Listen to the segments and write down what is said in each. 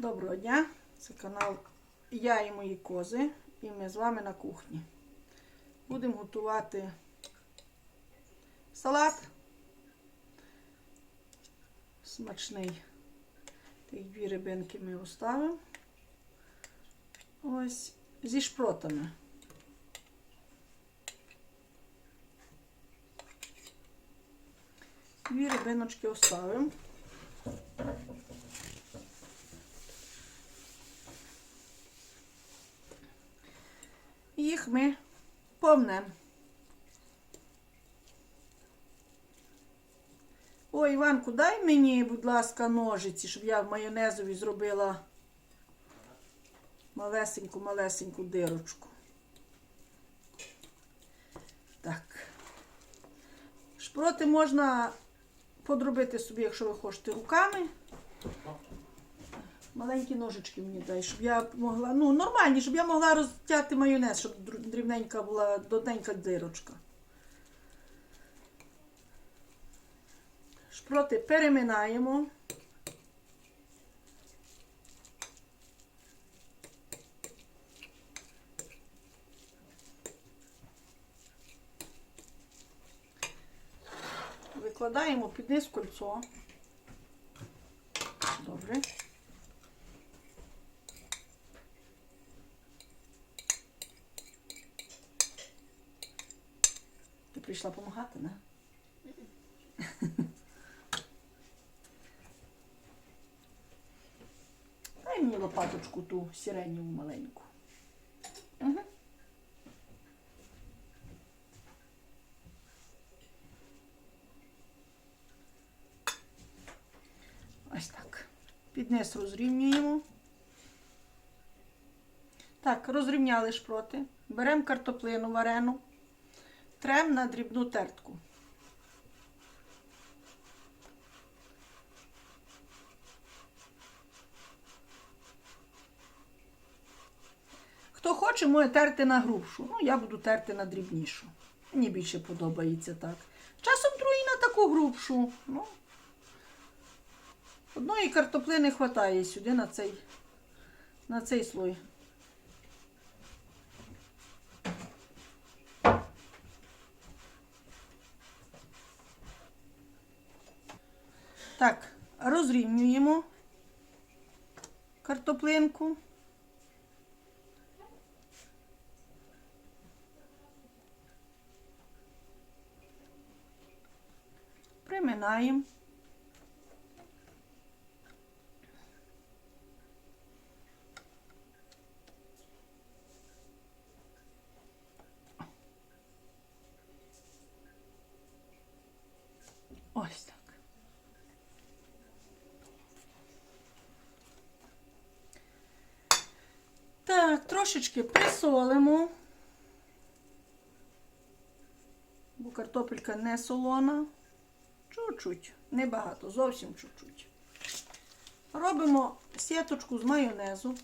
Доброго дня! Це канал Я і мої кози. І ми з вами на кухні. Будемо готувати салат. Смачний. Тих дві рибинки ми оставимо. Ось зі шпротами. Дві рибиночки оставимо. Їх ми помнемо. Ой, Іванку, дай мені, будь ласка, ножиці, щоб я в майонезові зробила малесеньку-малесеньку дирочку. Так. Шпроти можна подробити собі, якщо ви хочете, руками. Маленькі ножички мені дай, щоб я могла, ну, нормальні, щоб я могла розтяти майонез, щоб дрібненька була додненька дирочка. Шпроти переминаємо. Викладаємо під низ кольцо. Добре. Ти прийшла допомагати, не? Дай мені ту сиреневу маленьку. Угу. Ось так. Під низ розрівнюємо. Так, розрівняли шпроти. Беремо картоплину варену, трем на дрібну тертку. Хто хоче, може терти на грубшу. Ну, я буду терти на дрібнішу. Мені більше подобається так. Часом другий на таку грубшу. Ну, одної картоплини вистачає сюди на цей, на цей слой. Так, розрівнюємо картоплинку. Приминаємо. Ось так. Так, трошечки присолимо, бо картопелька не солона. Чуть-чуть, небагато, зовсім чуть-чуть. Робимо сіточку з майонезу.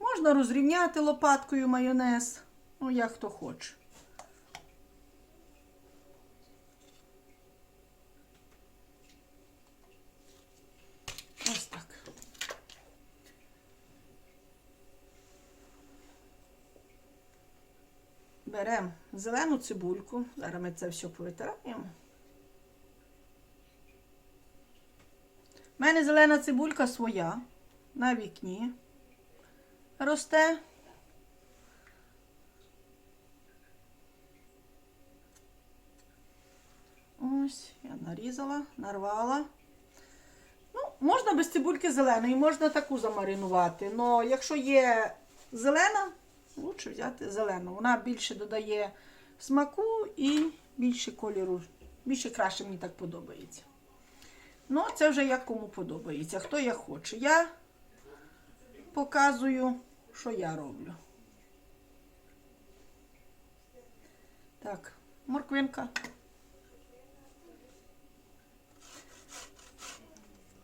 Можна розрівняти лопаткою майонез, ну як хто хоче. Ось так. Беремо зелену цибульку. Зараз ми це все повитираємо. У мене зелена цибулька своя на вікні. Росте. Ось, я нарізала, нарвала. Ну, можна без цибульки зеленої, можна таку замаринувати. Але якщо є зелена, лучше взяти зелену. Вона більше додає смаку і більше кольору. Більше краще мені так подобається. Ну, це вже як кому подобається, хто як хоче. Я показую, що я роблю. Так, морквинка.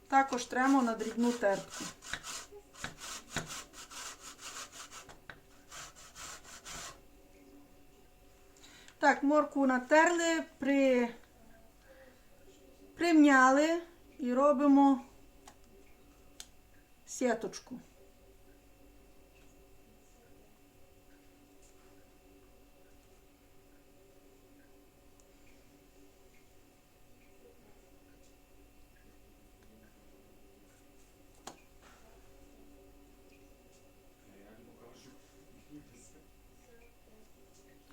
Також тремо на дрібну тертку. Так, моркву натерли, при... примняли і робимо сіточку.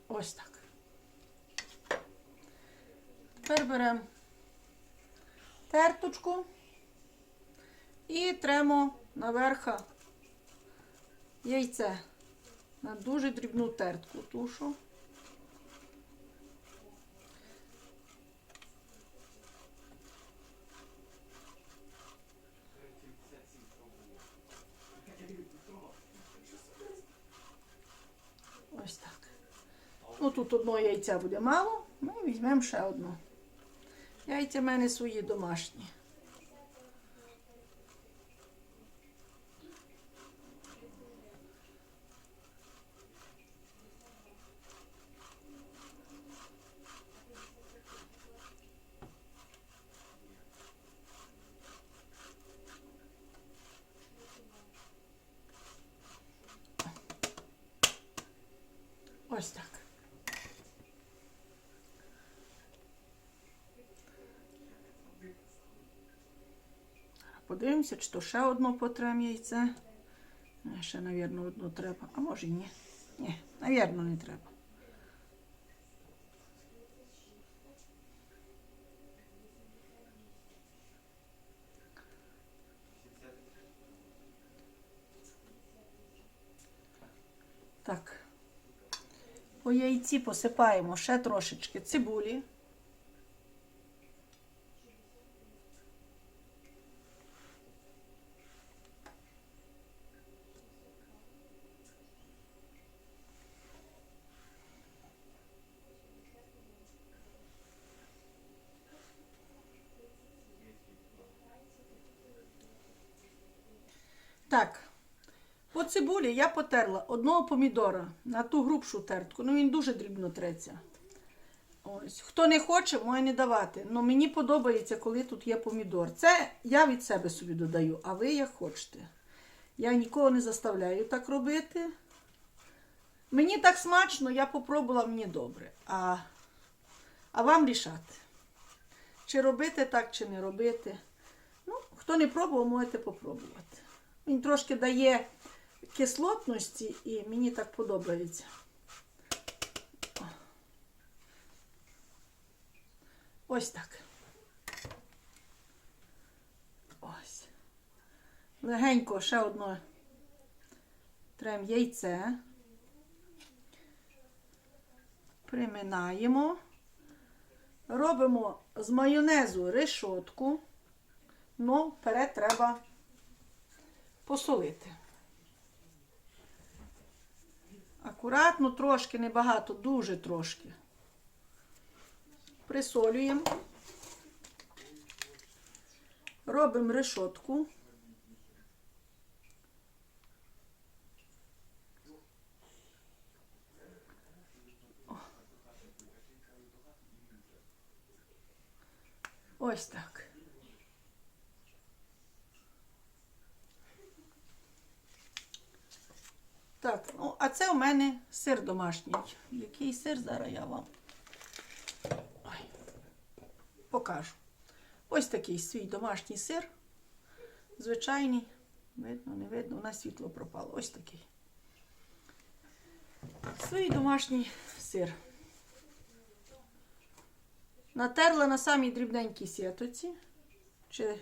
Ось так. Тепер беремо терточку і тремо наверха яйце на дуже дрібну тертку тушу. Ось так. Ну, тут одного яйця буде мало, ми візьмемо ще одну. Яйця в мене свої домашні. Ось так. Подивимося, чи то ще одно потрем яйце. Е, Ще, мабуть, одно треба. А може ні. Ні, мабуть, не треба. Так. По яйці посипаємо ще трошечки цибулі. Так, по цибулі я потерла одного помідора на ту грубшу тертку. Ну він дуже дрібно треться. Ось. Хто не хоче, може не давати. Ну мені подобається, коли тут є помідор. Це я від себе собі додаю, а ви як хочете. Я нікого не заставляю так робити. Мені так смачно, я попробувала, мені добре. А, а вам рішати. Чи робити так, чи не робити. Ну, хто не пробував, можете попробувати. Він трошки дає кислотності і мені так подобається. Ось так. Ось. Легенько ще одно трем яйце. Приминаємо. Робимо з майонезу решотку. Ну, вперед треба посолити. Акуратно, трошки, небагато, дуже трошки. Присолюємо. Робимо решотку. Ось так. Так, ну, а це у мене сир домашній. Який сир зараз я вам Ой, покажу. Ось такий свій домашній сир. Звичайний. Видно, не видно, у нас світло пропало. Ось такий. Свій домашній сир. Натерла на самій дрібненькій сітоці. Чи,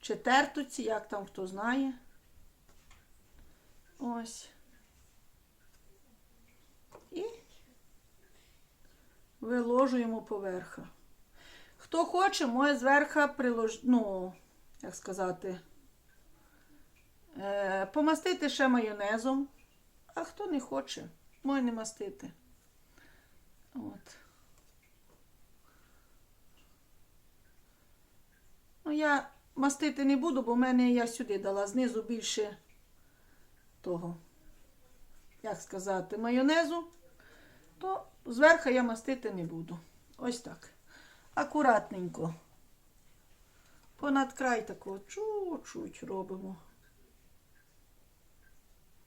чи тертоці, як там хто знає. Ось. І виложуємо поверха. Хто хоче, може зверху прилож... ну, як сказати, е, помастити ще майонезом, а хто не хоче, може не мастити. От. Ну, я мастити не буду, бо в мене я сюди дала знизу більше того, як сказати, майонезу. то зверху я мастити не буду. Ось так. Акуратненько. Понад край такого чуть-чуть робимо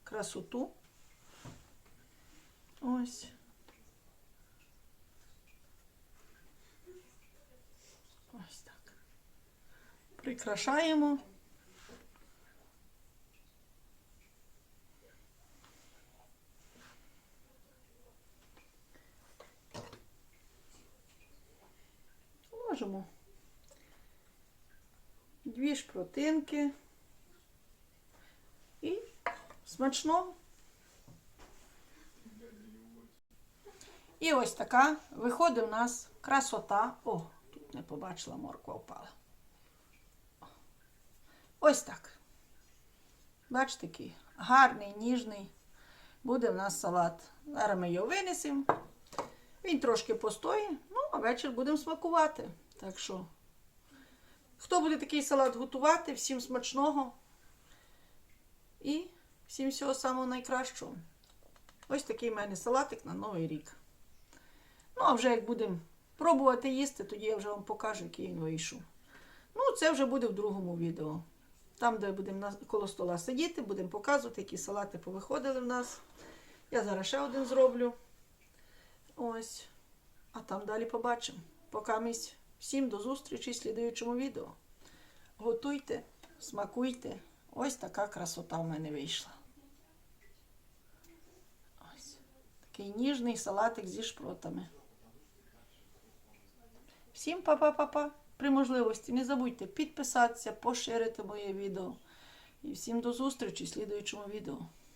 красоту. Ось. Ось так. Прикрашаємо. Можемо. Дві шпротинки. І смачно. І ось така виходить у нас красота. О, тут не побачила, морква впала. Ось так. Бачите, який гарний, ніжний. Буде в нас салат. Зараз ми його винесемо. Він трошки постоїть, ну, а вечір будемо смакувати. Так що, хто буде такий салат готувати, всім смачного і всім всього самого найкращого. Ось такий в мене салатик на Новий рік. Ну, а вже як будемо пробувати їсти, тоді я вже вам покажу, який він вийшов. Ну, це вже буде в другому відео. Там, де будемо коло стола сидіти, будемо показувати, які салати повиходили в нас. Я зараз ще один зроблю. Ось. А там далі побачимо. Поки місць. Всім до зустрічі в слідуючому відео. Готуйте, смакуйте. Ось така красота в мене вийшла. Ось. Такий ніжний салатик зі шпротами. Всім па-па-па-па. При можливості не забудьте підписатися, поширити моє відео. І всім до зустрічі в слідуючому відео.